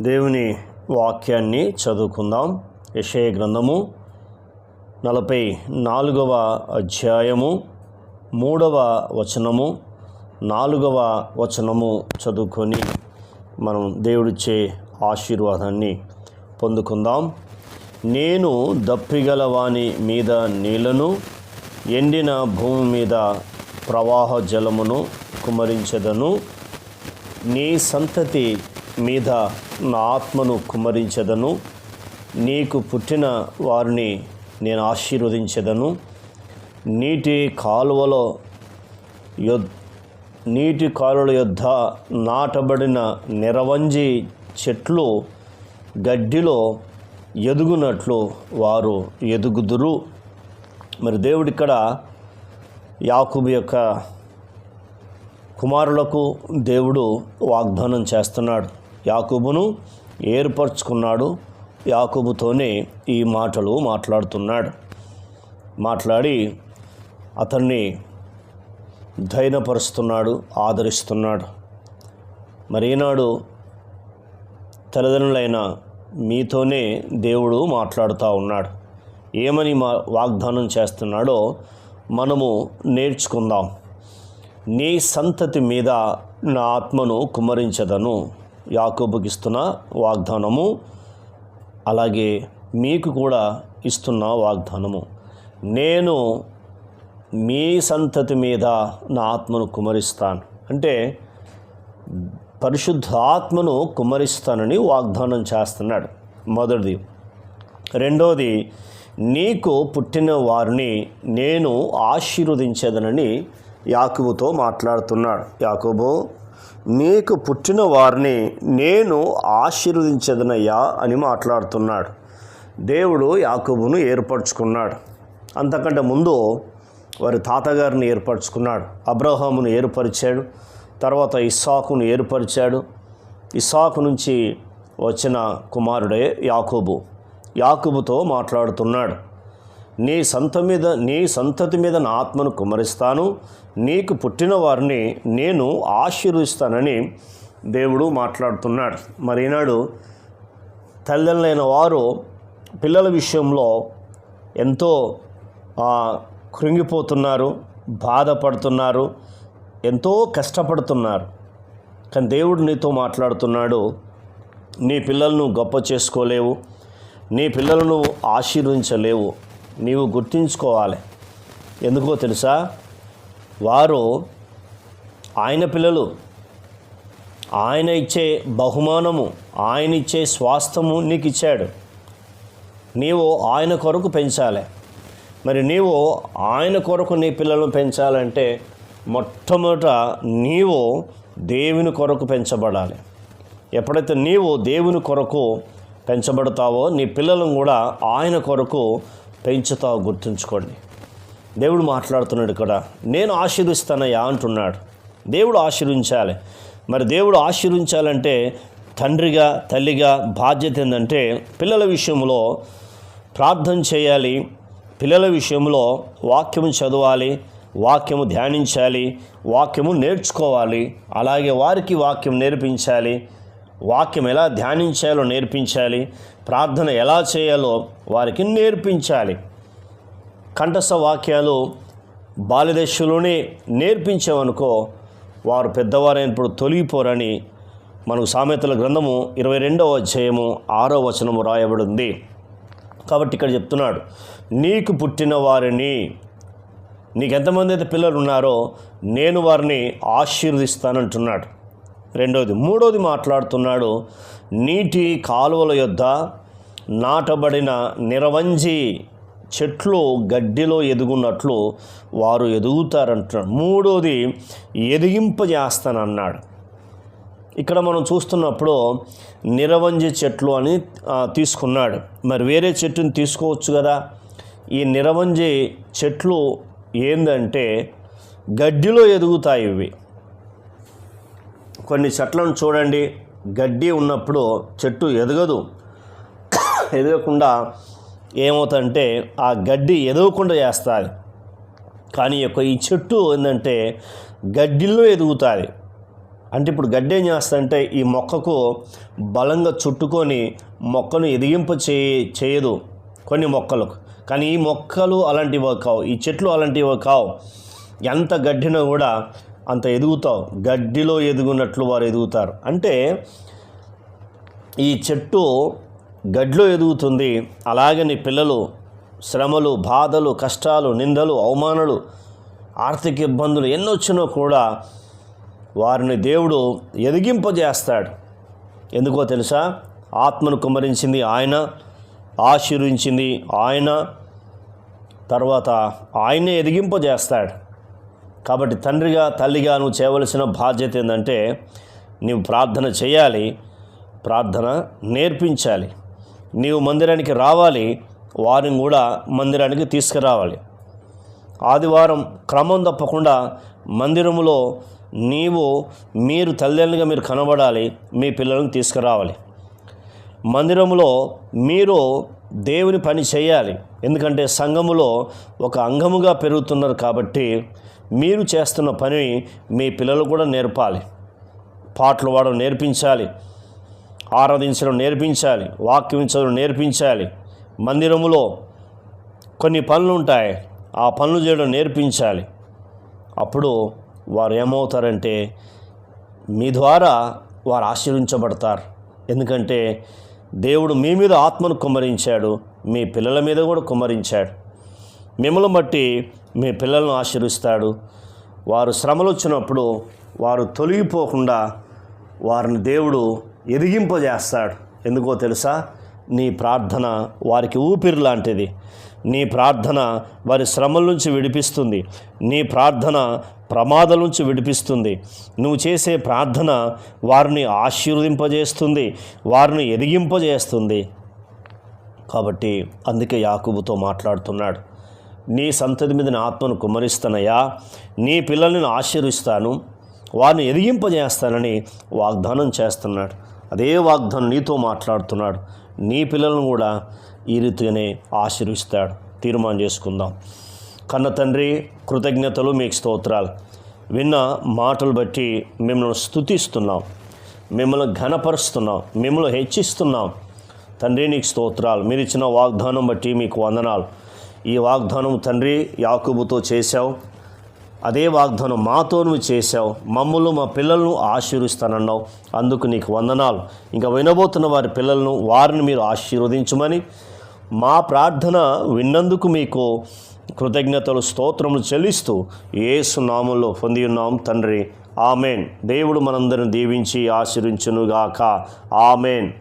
దేవుని వాక్యాన్ని చదువుకుందాం. యషయ గ్రంథము నలభై నాలుగవ అధ్యాయము మూడవ వచనము నాలుగవ వచనము చదువుకొని మనం దేవుడిచ్చే ఆశీర్వాదాన్ని పొందుకుందాం. నేను దప్పిగల వాని మీద నీళ్ళను ఎండిన భూమి మీద ప్రవాహ జలమును కుమరించెదను. నీ సంతతి మీద నా ఆత్మను కుమ్మరించెదను. నీకు పుట్టిన వారిని నేను ఆశీర్వదించెదను. నీటి కాలువలో యొద్ నీటి కాలువల యొద్ద నాటబడిన నిరవంజి చెట్లు గడ్డిలో ఎదుగునట్లు వారు ఎదుగుదురు. మరి దేవుడు ఇక్కడ యాకుబు యొక్క కుమారులకు దేవుడు వాగ్దానం చేస్తున్నాడు. యాకుబును ఏర్పరచుకున్నాడు. యాకుబుతోనే ఈ మాటలు మాట్లాడుతున్నాడు. మాట్లాడి అతన్ని ధైర్యపరుస్తున్నాడు ఆదరిస్తున్నాడు. మరి ఈనాడు తల్లిదండ్రులైన మీతోనే దేవుడు మాట్లాడుతూ ఉన్నాడు. ఏమని మా వాగ్దానం చేస్తున్నాడో మనము నేర్చుకుందాం. నీ సంతతి మీద నా ఆత్మను కుమ్మరించదను. యాకోబుకి ఇస్తున్న వాగ్దానము అలాగే మీకు కూడా ఇస్తున్న వాగ్దానము. నేను మీ సంతతి మీద నా ఆత్మను కుమరిస్తాను. అంటే పరిశుద్ధ ఆత్మను కుమరిస్తానని వాగ్దానం చేస్తున్నాడు మొదటిది. రెండోది నీకు పుట్టిన వారిని నేను ఆశీర్వదించేదనని యాకుబుతో మాట్లాడుతున్నాడు. యాకోబు నీకు పుట్టిన వారిని నేను ఆశీర్వదించదనయ్యా అని మాట్లాడుతున్నాడు. దేవుడు యాకోబును ఏర్పరచుకున్నాడు. అంతకంటే ముందు వారి తాతగారిని ఏర్పరచుకున్నాడు. అబ్రహామును ఏర్పరిచాడు. తర్వాత ఇస్సాకును ఏర్పరిచాడు. ఇస్సాకు నుంచి వచ్చిన కుమారుడే యాకోబు. యాకోబుతో మాట్లాడుతున్నాడు. నీ సంత మీద నీ సంతతి మీద నా ఆత్మను కుమరిస్తాను. నీకు పుట్టిన వారిని నేను ఆశీర్వదిస్తానని దేవుడు మాట్లాడుతున్నాడు. మరి ఈనాడు తల్లిదండ్రులైన వారు పిల్లల విషయంలో ఎంతో కృంగిపోతున్నారు బాధపడుతున్నారు ఎంతో కష్టపడుతున్నారు. కానీ దేవుడు నీతో మాట్లాడుతున్నాడు నీ పిల్లలను గొప్ప చేసుకోలేవు నీ పిల్లలను ఆశీర్వించలేవు నీవు గుర్తుంచుకోవాలి. ఎందుకో తెలుసా? వారు ఆయన పిల్లలు. ఆయన ఇచ్చే బహుమానము ఆయన ఇచ్చే స్వాస్థము నీకు ఇచ్చాడు నీవు ఆయన కొరకు పెంచాలి. మరి నీవు ఆయన కొరకు నీ పిల్లలను పెంచాలంటే మొట్టమొదట నీవు దేవుని కొరకు పెంచబడాలి. ఎప్పుడైతే నీవు దేవుని కొరకు పెంచబడతావో నీ పిల్లలను కూడా ఆయన కొరకు పెంచుతావు గుర్తుంచుకోండి. దేవుడు మాట్లాడుతున్నాడు ఇక్కడ నేను ఆశీర్విస్తానయ్యా అంటున్నాడు. దేవుడు ఆశీర్వించాలి. మరి దేవుడు ఆశీర్వించాలంటే తండ్రిగా తల్లిగా బాధ్యత ఏంటంటే పిల్లల విషయంలో ప్రార్థన చేయాలి. పిల్లల విషయంలో వాక్యము చదవాలి వాక్యము ధ్యానించాలి వాక్యము నేర్చుకోవాలి అలాగే వారికి వాక్యం నేర్పించాలి. వాక్యం ఎలా ధ్యానించాలో నేర్పించాలి ప్రార్థన ఎలా చేయాలో వారికి నేర్పించాలి. కంఠస్థ వాక్యాలు బాల్యదశలోనే నేర్పించామనుకో వారు పెద్దవారైనప్పుడు తొలగిపోరని మనకు సామెతల గ్రంథము ఇరవై రెండవ అధ్యాయము ఆరో వచనము రాయబడింది. కాబట్టి ఇక్కడ చెప్తున్నాడు నీకు పుట్టిన వారిని నీకు ఎంతమంది అయితే పిల్లలు ఉన్నారో నేను వారిని ఆశీర్వదిస్తానంటున్నాడు. రెండోది మూడోది మాట్లాడుతున్నాడు నీటి కాలువల యొద్ద నాటబడిన నిరవంజి చెట్లు గడ్డిలో ఎదుగున్నట్లు వారు ఎదుగుతారంటున్నాడు. మూడోది ఎదిగింపజేస్తానన్నాడు. ఇక్కడ మనం చూస్తున్నప్పుడు నిరవంజి చెట్లు అని తీసుకున్నాడు. మరి వేరే చెట్టుని తీసుకోవచ్చు కదా? ఈ నిరవంజి చెట్లు ఏందంటే గడ్డిలో ఎదుగుతాయి ఇవి. కొన్ని చెట్లను చూడండి. గడ్డి ఉన్నప్పుడు చెట్టు ఎదగదు. ఎదగకుండా ఏమవుతుందంటే ఆ గడ్డి ఎదగకుండా చేస్తుంది. కానీ యొక్క ఈ చెట్టు ఏంటంటే గడ్డిల్లో ఎదుగుతుంది. అంటే ఇప్పుడు గడ్డి ఏం చేస్తుందంటే ఈ మొక్కకు బలంగా చుట్టుకొని మొక్కను ఎదిగింప చే చేయదు కొన్ని మొక్కలకు. కానీ ఈ మొక్కలు అలాంటివి కావు. ఈ చెట్లు అలాంటివి కావు. ఎంత గడ్డినా కూడా అంత ఎదుగుతావు. గడ్డిలో ఎదుగునట్లు వారు ఎదుగుతారు. అంటే ఈ చెట్టు గడ్లో ఎదుగుతుంది. అలాగని పిల్లలు శ్రమలు బాధలు కష్టాలు నిందలు అవమానాలు ఆర్థిక ఇబ్బందులు ఎన్నొచ్చినా కూడా వారిని దేవుడు ఎదిగింపజేస్తాడు. ఎందుకో తెలుసా? ఆత్మను కుమ్మరించింది ఆయన ఆశీర్వించింది ఆయన తర్వాత ఆయనే ఎదిగింపజేస్తాడు. కాబట్టి తండ్రిగా తల్లిగా నువ్వు చేయవలసిన బాధ్యత ఏంటంటే నీవు ప్రార్థన చేయాలి ప్రార్థన నేర్పించాలి. నీవు మందిరానికి రావాలి వారిని కూడా మందిరానికి తీసుకురావాలి. ఆదివారం క్రమం తప్పకుండా మందిరములో నీవు మీరు తల్లిదండ్రులుగా మీరు కనబడాలి మీ పిల్లలను తీసుకురావాలి. మందిరంలో మీరు దేవుని పని చేయాలి. ఎందుకంటే సంఘములో ఒక అంగముగా పెరుగుతున్నారు కాబట్టి మీరు చేస్తున్న పని మీ పిల్లలు కూడా నేర్పాలి. పాటలు వాడడం నేర్పించాలి. ఆరాధించడం నేర్పించాలి. వాక్యం నేర్పించాలి. మందిరములో కొన్ని పనులు ఉంటాయి. ఆ పనులు చేయడం నేర్పించాలి. అప్పుడు వారు ఏమవుతారంటే మీ ద్వారా వారు ఆశీర్వించబడతారు. ఎందుకంటే దేవుడు మీ మీద ఆత్మను కుమ్మరించాడు మీ పిల్లల మీద కూడా కుమ్మరించాడు. మిమ్మల్ని బట్టి మీ పిల్లలను ఆశీర్విస్తాడు వారు శ్రమలు వచ్చినప్పుడు వారు తొలగిపోకుండా వారిని దేవుడు ఎదిగింపజేస్తాడు. ఎందుకో తెలుసా? నీ ప్రార్థన వారికి ఊపిరి లాంటిది. నీ ప్రార్థన వారి శ్రమల నుంచి విడిపిస్తుంది. నీ ప్రార్థన ప్రమాదం నుంచి విడిపిస్తుంది. నువ్వు చేసే ప్రార్థన వారిని ఆశీర్వదింపజేస్తుంది. వారిని ఎదిగింపజేస్తుంది. కాబట్టి అందుకే యాకుబుతో మాట్లాడుతున్నాడు. నీ సంతతి మీద నా ఆత్మను కుమ్మరిస్తానయ్యా. నీ పిల్లల్ని ఆశీర్విస్తాను. వారిని ఎదిగింపజేస్తానని వాగ్దానం చేస్తున్నాడు. అదే వాగ్దం నీతో మాట్లాడుతున్నాడు. నీ పిల్లలను కూడా ఈ రీతిగానే ఆశీర్విస్తాడు తీర్మానం చేసుకుందాం. కన్న తండ్రి కృతజ్ఞతలు మీకు స్తోత్రాలు. విన్న మాటలు బట్టి మిమ్మల్ని స్థుతిస్తున్నాం మిమ్మల్ని ఘనపరుస్తున్నాం. మిమ్మల్ని హెచ్చిస్తున్నాం. తండ్రి నీకు స్తోత్రాలు. మీరు ఇచ్చిన వాగ్దానం బట్టి మీకు వందనాలు. ఈ వాగ్దానం తండ్రి యాకుబుతో చేశావు. అదే వాగ్దానం మాతో నువ్వు చేశావు. మమ్మల్ని మా పిల్లలను ఆశీర్విస్తానన్నావు అందుకు నీకు వందనాలు. ఇంకా వినబోతున్న వారి పిల్లలను వారిని మీరు ఆశీర్వదించమని మా ప్రార్థన విన్నందుకు మీకు కృతజ్ఞతలు స్తోత్రములు చెల్లిస్తూ ఏసు నామంలో పొంది ఉన్నాం తండ్రి. ఆమెన్. దేవుడు మనందరిని దీవించి ఆశీర్వించునుగాక. ఆమెన్.